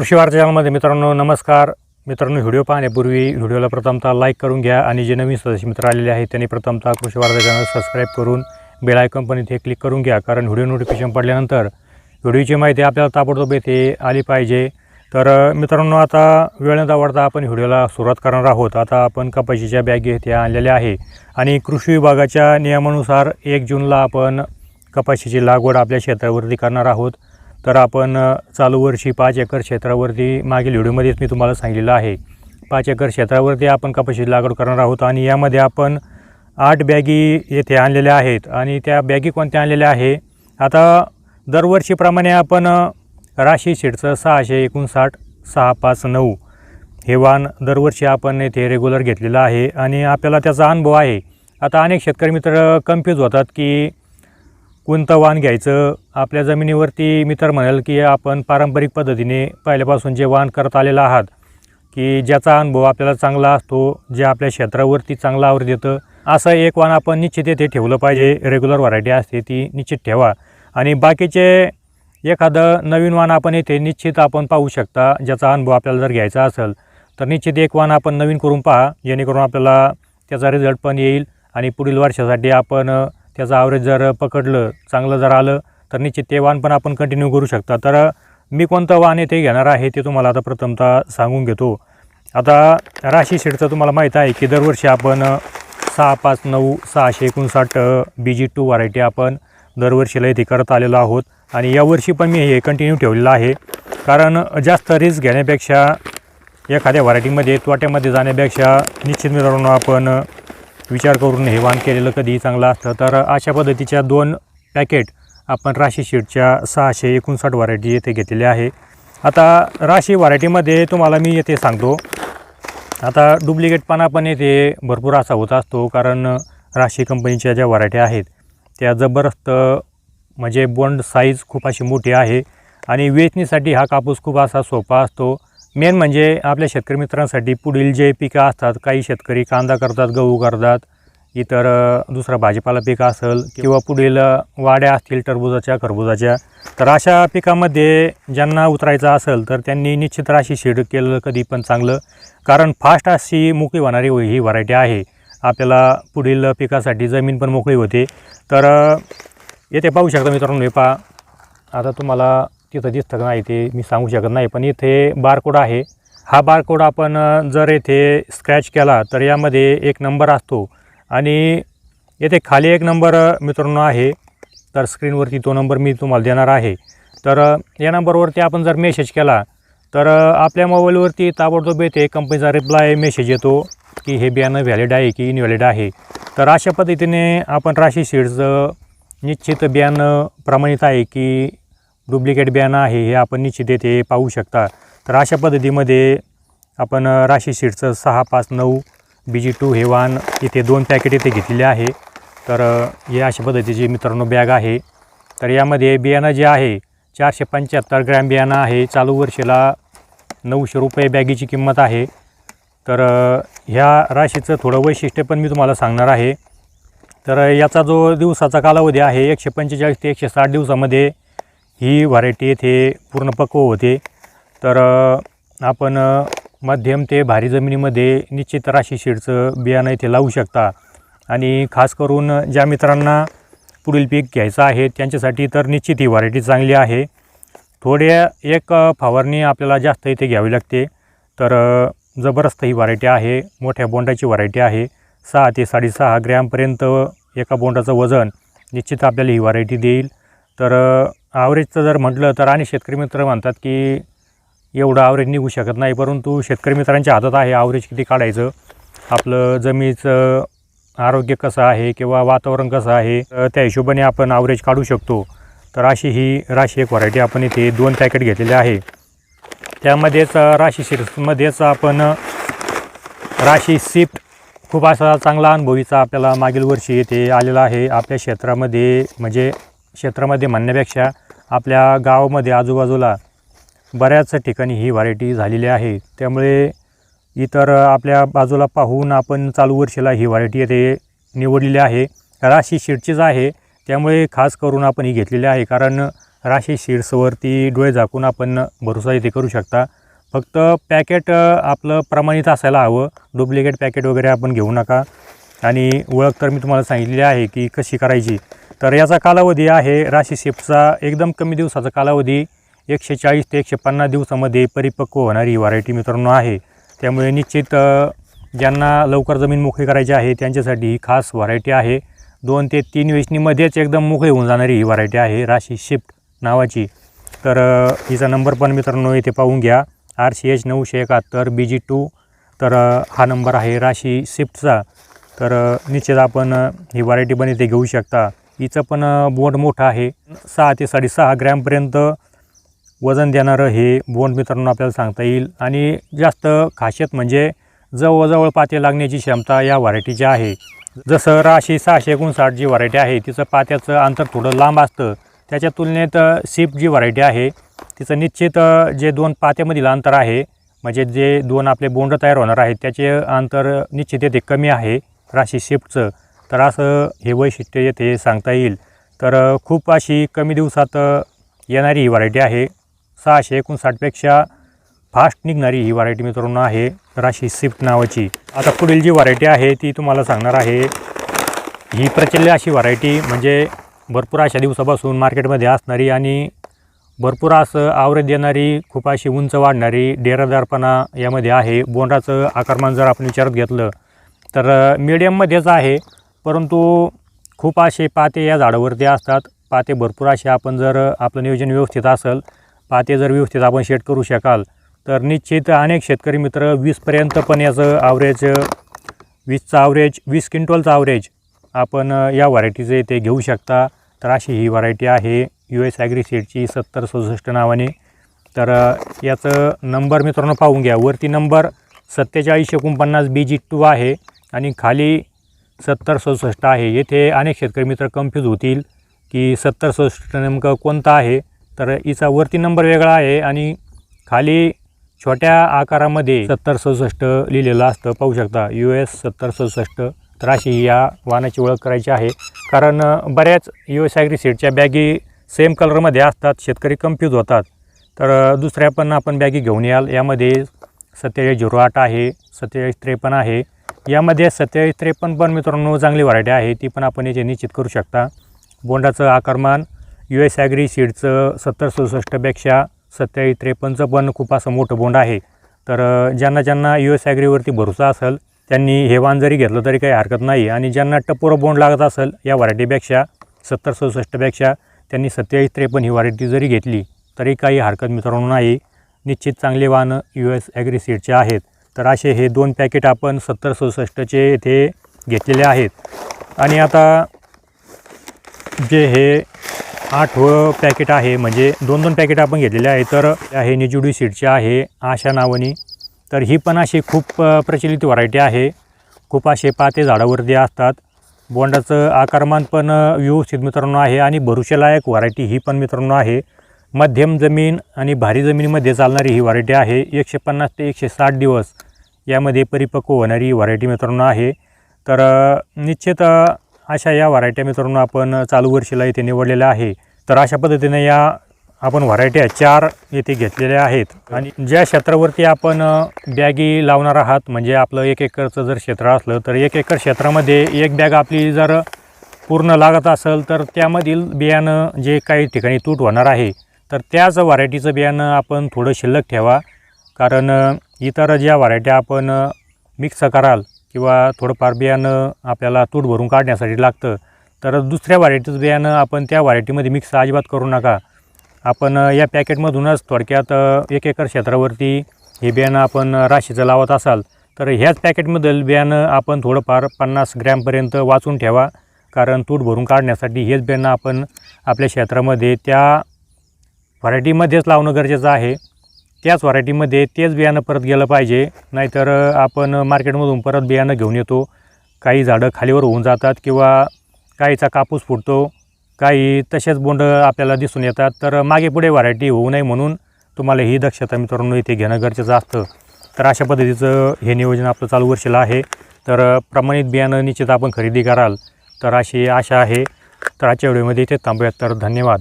कृषी वार्ता चॅनलमध्ये मित्रांनो नमस्कार. मित्रांनो व्हिडिओ पाहण्यापूर्वी व्हिडिओला प्रथमतः लाईक करून घ्या आणि जे नवीन सदस्य मित्र आलेले आहेत त्यांनी प्रथमतः कृषी वार्ता चॅनल सबस्क्राईब करून बेल आयकॉन पण इथे क्लिक करून घ्या कारण व्हिडिओ नोटिफिकेशन पडल्यानंतर व्हिडिओची माहिती आपल्याला ताबडतोब येथे आली पाहिजे. तर मित्रांनो आता वेळ न दावडता आपण व्हिडिओला सुरुवात करणार आहोत. आता आपण कपाशीच्या बॅगी इथे आणलेल्या आहे आणि कृषी विभागाच्या नियमानुसार एक जूनला आपण कपाशीची लागवड आपल्या क्षेत्रावरती करणार आहोत. तर आपण चालू वर्षी पाच एकर क्षेत्रावरती मागील व्हिडिओमध्येच मी तुम्हाला सांगितलेलं आहे. पाच एकर क्षेत्रावरती आपण कपाशीची लागवड करणार आहोत आणि यामध्ये आपण आठ बॅगी येथे आणलेल्या आहेत आणि त्या बॅगी कोणत्या आणलेल्या आहे? आता दरवर्षीप्रमाणे आपण राशी शीटचं सहाशे एकोणसाठ सहा पाच नऊ हे वाहन दरवर्षी आपण येथे रेग्युलर घेतलेलं आहे आणि आपल्याला त्याचा अनुभव आहे. आता अनेक शेतकरी मित्र कन्फ्यूज होतात की कोणतं वाण घ्यायचं. आपल्या जमिनीवरती मी तर म्हणाल की आपण पारंपरिक पद्धतीने पहिल्यापासून जे वाण करत आलेलं आहात की ज्याचा अनुभव आपल्याला चांगला असतो जे आपल्या क्षेत्रावरती चांगला आवर देतं असं एक वाण आपण निश्चित येथे ठेवलं पाहिजे. रेग्युलर व्हरायटी असते ती निश्चित ठेवा. आणि बाकीचे एखादं नवीन वाण आपण येथे निश्चित आपण पाहू शकता ज्याचा अनुभव आपल्याला जर घ्यायचा असेल तर निश्चित एक वाण आपण नवीन करून पहा जेणेकरून आपल्याला त्याचा रिझल्ट पण येईल आणि पुढील वर्षासाठी आपण त्याचं ॲव्हरेज जर पकडलं चांगलं जर आलं तर निश्चित ते वाण पण आपण कंटिन्यू करू शकता. तर मी कोणतं वाण येथे घेणार आहे ते तुम्हाला आता प्रथमतः सांगून घेतो. आता राशी शेडचं तुम्हाला माहीत आहे की दरवर्षी आपण सहा पाच नऊ सहाशे एकोणसाठ बी जी टू व्हरायटी आपण दरवर्षीला इथे करत आलेलो आहोत. आणि यावर्षी पण मी हे कंटिन्यू ठेवलेलं आहे. कारण जास्त रिस्क घेण्यापेक्षा एखाद्या व्हरायटीमध्ये तोट्यामध्ये जाण्यापेक्षा निश्चित मित्रांनो आपण विचार करून हे वाण केलेलं कधीही चांगलं असतं. तर अशा पद्धतीच्या दोन पॅकेट आपण राशी शीटच्या सहाशे एकोणसाठ व्हरायटी येथे घेतलेल्या आहे. आता राशी व्हरायटीमध्ये तुम्हाला मी येथे सांगतो. आता डुप्लिकेट पाना पण येथे भरपूर असा होत असतो कारण राशी कंपनीच्या ज्या व्हरायटी आहेत त्या जबरदस्त म्हणजे बोंड साईज खूप अशी मोठी आहे आणि वेचणीसाठी हा कापूस खूप असा सोपा असतो. मेन म्हणजे आपल्या शेतकरी मित्रांसाठी पुढील जे पिकं असतात काही शेतकरी कांदा करतात गहू करतात इतर दुसरा भाजीपाला पिकं असेल किंवा पुढील वाड्या असतील टरबुजाच्या खरबुजाच्या तर अशा पिकामध्ये ज्यांना उतरायचं असेल तर त्यांनी निश्चित राशी शेड केलं कधी पण चांगलं कारण फास्ट अशी मोकळी होणारी ही व्हरायटी आहे. आपल्याला पुढील पिकासाठी जमीन पण मोकळी होते. तर येथे पाहू शकता मित्रांनो हे पहा. आता तुम्हाला तिथं दिसतं का नाही ते मी सांगू शकत नाही. पण इथे बारकोड आहे. हा बारकोड आपण जर येथे स्क्रॅच केला तर यामध्ये एक नंबर असतो. आणि येथे खाली एक नंबर मित्रांनो आहे. तर स्क्रीनवरती तो नंबर मी तुम्हाला देणार आहे. तर या नंबरवरती आपण जर मेसेज केला तर आपल्या मोबाईलवरती ताबडतोब येते कंपनीचा रिप्लाय मेसेज येतो की हे बियाणं व्हॅलिड आहे की इनव्हॅलिड आहे. तर अशा पद्धतीने आपण राशी सीड्सचं निश्चित बियाणं प्रमाणित आहे की डुप्लिकेट बियाणं आहे हे आपण निश्चित येथे पाहू शकता. तर अशा पद्धतीमध्ये आपण राशी सीडचं सहा पाच नऊ बी जी टू हे वाहन इथे दोन पॅकेट इथे घेतलेले आहे. तर हे अशा पद्धतीची मित्रांनो बॅग आहे. तर यामध्ये बियाणं जे आहे चारशे पंच्याहत्तर ग्रॅम बियाणं आहे. चालू वर्षाला नऊशे रुपये बॅगीची किंमत आहे. तर ह्या राशीचं थोडं वैशिष्ट्य पण मी तुम्हाला सांगणार आहे. तर याचा जो दिवसाचा कालावधी आहे एकशे पंचेचाळीस ते एकशे साठ दिवसामध्ये ही व्हरायटी येथे पूर्ण पक्व होते. तर आपण मध्यम ते भारी जमिनीमध्ये निश्चित राशी शेडचं बियाणं इथे लावू शकता. आणि खास करून ज्या मित्रांना पुढील पीक घ्यायचं आहे त्यांच्यासाठी तर निश्चित ही व्हरायटी चांगली आहे. थोड्या एक फवारणी आपल्याला जास्त इथे घ्यावी लागते. तर जबरदस्त ही व्हरायटी आहे मोठ्या बोंडाची व्हरायटी आहे. सहा ते साडेसहा ग्रॅमपर्यंत एका बोंडाचं वजन निश्चित आपल्याला ही व्हरायटी देईल. तर ॲव्हरेजचं जर म्हटलं तर आणि शेतकरी मित्र म्हणतात की एवढं आवरेज निघू शकत नाही परंतु शेतकरी मित्रांच्या हातात आहे ॲव्हरेज किती काढायचं? आपलं जमिनीचं आरोग्य कसं आहे किंवा वातावरण कसं आहे त्या हिशोबाने आपण ॲव्हरेज काढू शकतो. तर अशी ही राशी एक व्हरायटी आपण इथे दोन पॅकेट घेतलेले आहे. त्यामध्येच राशी सिरीजमध्येच आपण राशी सिफ्ट खूप असा चांगला अनुभवीचा आपल्याला मागील वर्षी येथे आलेला आहे. आपल्या क्षेत्रामध्ये म्हणजे क्षेत्रामध्ये म्हणण्यापेक्षा आपल्या गावामध्ये आजूबाजूला बऱ्याच ठिकाणी ही व्हरायटी झालेली आहे. त्यामुळे इतर आपल्या बाजूला पाहून आपण चालू वर्षीला ही व्हरायटी येथे निवडलेली आहे. राशी शीटचीच आहे. त्यामुळे खास करून आपण ही घेतलेली आहे. कारण राशी शीड्सवरती डोळे झाकून आपण भरोसा इथे करू शकता. फक्त पॅकेट आपलं प्रमाणित असायला हवं. डुप्लिकेट पॅकेट वगैरे आपण घेऊ नका. आणि ओळख तर मी तुम्हाला सांगितलेली आहे की कशी करायची. तर याचा कालावधी आहे राशी शिफ्टचा एकदम कमी दिवसाचा कालावधी. एकशे चाळीस ते एकशे पन्नास दिवसामध्ये परिपक्व होणारी व्हरायटी मित्रांनो आहे. त्यामुळे निश्चित ज्यांना लवकर जमीन मोकळी करायची आहे त्यांच्यासाठी ही खास व्हरायटी आहे. दोन ते तीन वेचणीमध्येच एकदम मोकळी होऊन जाणारी ही व्हरायटी आहे राशी शिफ्ट नावाची. तर हिचा नंबर पण मित्रांनो इथे पाहून घ्या. आर सी एच नऊशे एकाहत्तर बी जी टू तर हा नंबर आहे राशी शिफ्टचा तर निश्चित आपण ही व्हरायटी पण इथे घेऊ शकता. हिचं पण बोंड मोठं आहे. सहा ते साडेसहा ग्रॅमपर्यंत वजन देणारं हे बोंड मित्रांनो आपल्याला सांगता येईल. आणि जास्त खासियत म्हणजे जवळजवळ पाते लागण्याची क्षमता या व्हरायटीची आहे. जसं राशी सहाशे एकोणसाठ जी व्हरायटी आहे तिचं पात्याचं अंतर थोडं लांब असतं. त्याच्या तुलनेत सिप जी व्हरायटी आहे तिचं निश्चित जे दोन पात्यामधील अंतर आहे म्हणजे जे दोन आपले बोंड तयार होणार आहेत त्याचे अंतर निश्चित येते कमी आहे राशी शिफ्टचं तर असं हे वैशिष्ट्य येथे सांगता येईल. तर खूप अशी कमी दिवसात येणारी ही व्हरायटी आहे. सहाशे एकोणसाठपेक्षा फास्ट निघणारी ही व्हरायटी मित्रांनो आहे. तर अशी स्विफ्ट नावाची. आता पुढील जी व्हरायटी आहे ती तुम्हाला सांगणार आहे. ही प्रचल्य अशी व्हरायटी म्हणजे भरपूर अशा दिवसापासून मार्केटमध्ये असणारी आणि भरपूर असं आवरेज देणारी खूप अशी उंच वाढणारी डेरादारपणा यामध्ये आहे. बोंडाचं आकारमान जर आपण विचारात घेतलं तर मीडियममध्येच आहे. परंतु खूप असे पाते या झाडावरती असतात. पाते भरपूर असे आपण जर आपलं नियोजन व्यवस्थित असेल पाते जर व्यवस्थित आपण शेट करू शकाल तर निश्चित अनेक शेतकरी मित्र वीसपर्यंत पण याचं आवरेज वीसचं आवरेज वीस क्विंटलचं आवरेज आपण या व्हरायटीचे इथे घेऊ शकता. तर अशी ही व्हरायटी आहे यू एस ॲग्रीसेटची सत्तर सदुसष्ट नावाने. तर याचं नंबर मित्रांनो पाहून घ्या. वरती नंबर सत्तेचाळीस एकोणपन्नास बी जी टू आहे आणि खाली सत्तर सदुसष्ट आहे. येथे अनेक शेतकरी मित्र कन्फ्यूज होतील की सत्तर सदुसष्ट नेमकं कोणतं आहे? तर हिचा वरती नंबर वेगळा आहे आणि खाली छोट्या आकारामध्ये सत्तर सदुसष्ट लिहिलेलं असतं. पाहू शकता यू एस सत्तर सदुसष्ट तर अशी या वाहनाची ओळख करायची आहे. कारण बऱ्याच यू एस ॲग्री सीडच्या बॅगी सेम कलरमध्ये असतात शेतकरी कन्फ्यूज होतात. तर दुसऱ्या पण आपण बॅगी घेऊन याल. यामध्ये सत्तेचाळीस झिरो आठ आहे सत्तेचाळीस त्रेपन्न आहे. यामध्ये सत्यावीस त्रेपन्न पण मित्रांनो चांगली व्हरायटी आहे. ती पण आपण याचे निश्चित करू शकता. बोंडाचं आकारमान यू एस ॲग्री सीडचं सत्तर सदुसष्टपेक्षा सत्यावीस त्रेपन्नचं पण खूप असं मोठं बोंड आहे. तर ज्यांना ज्यांना यू एस ॲग्रीवरती भरोसा असेल त्यांनी हे वाण जरी घेतलं तरी काही हरकत नाही. आणि ज्यांना टपोरं बोंड लागत असेल या व्हरायटीपेक्षा सत्तर सदुसष्टपेक्षा त्यांनी सत्तेचाळीस त्रेपन्न ही व्हरायटी जरी घेतली तरी काही हरकत मित्रांनो नाही. निश्चित चांगले वाहनं यू एस ॲग्री सीडचे आहेत. तर असे हे दोन पॅकेट आपण सत्तर सदुसष्टचे येथे घेतलेले आहेत. आणि आता जे हे आठवं पॅकेट आहे म्हणजे दोन दोन पॅकेट आपण घेतलेले आहे तर आहे निजुडी सीडचे आहे आशा नावानी. तर ही पण अशी खूप प्रचलित व्हरायटी आहे. खूप असे पाते झाडावरती असतात. बोंडाचं आकारमान पण व्यवस्थित मित्रांनो आहे आणि भरुशेलायक व्हरायटी ही पण मित्रांनो आहे. मध्यम जमीन आणि भारी जमिनीमध्ये चालणारी ही व्हरायटी आहे. एकशे पन्नास ते एकशे साठ दिवस यामध्ये परिपक्व होणारी व्हरायटी मित्रांनो आहे. तर निश्चित अशा या व्हरायट्या मित्रांनो आपण चालू वर्षीला इथे निवडलेल्या आहे. तर अशा पद्धतीने या आपण व्हरायट्या चार येथे घेतलेल्या आहेत. आणि ज्या क्षेत्रावरती आपण बॅगी लावणार आहात म्हणजे आपलं एक एकरचं जर क्षेत्र असलं तर एक एकर क्षेत्रामध्ये एक बॅग आपली जर पूर्ण लागत असेल तर त्यामधील बियाणं जे काही ठिकाणी तूट होणार आहे तर त्याच व्हरायटीचं बियाणं आपण थोडं शिल्लक ठेवा. कारण इतर ज्या व्हरायट्या आपण मिक्स कराल किंवा थोडंफार बियाणं आपल्याला तूट भरून काढण्यासाठी लागतं तर दुसऱ्या व्हरायटीचं बियाणं आपण त्या व्हरायटीमध्ये मिक्स अजिबात करू नका. आपण या पॅकेटमधूनच थोडक्यात एक एकर क्षेत्रावरती हे बियाणं आपण राशीचं लावत असाल तर ह्याच पॅकेटमधील बियाणं आपण थोडंफार पन्नास ग्रॅमपर्यंत वाचून ठेवा कारण तूट भरून काढण्यासाठी हेच बियाणं आपण आपल्या क्षेत्रामध्ये त्या व्हरायटीमध्येच लावणं गरजेचं आहे. त्याच व्हरायटीमध्ये तेच बियाणं परत गेलं पाहिजे. नाहीतर आपण मार्केटमधून परत बियाणं घेऊन येतो. काही झाडं खालीवर होऊन जातात किंवा काहीचा कापूस फुटतो काही तसेच बोंड आपल्याला दिसून येतात. तर मागे पुढे व्हरायटी होऊ नये म्हणून तुम्हाला ही दक्षता मित्रांनो इथे घेणं गरजेचं असतं. तर अशा पद्धतीचं हे नियोजन आपलं चालू वर्षीला आहे. तर प्रमाणित बियाणं निश्चित आपण खरेदी कराल. तर अशी आशा आहे. तर आजच्या व्हिडिओमध्ये इथे थांबूयात. तर धन्यवाद.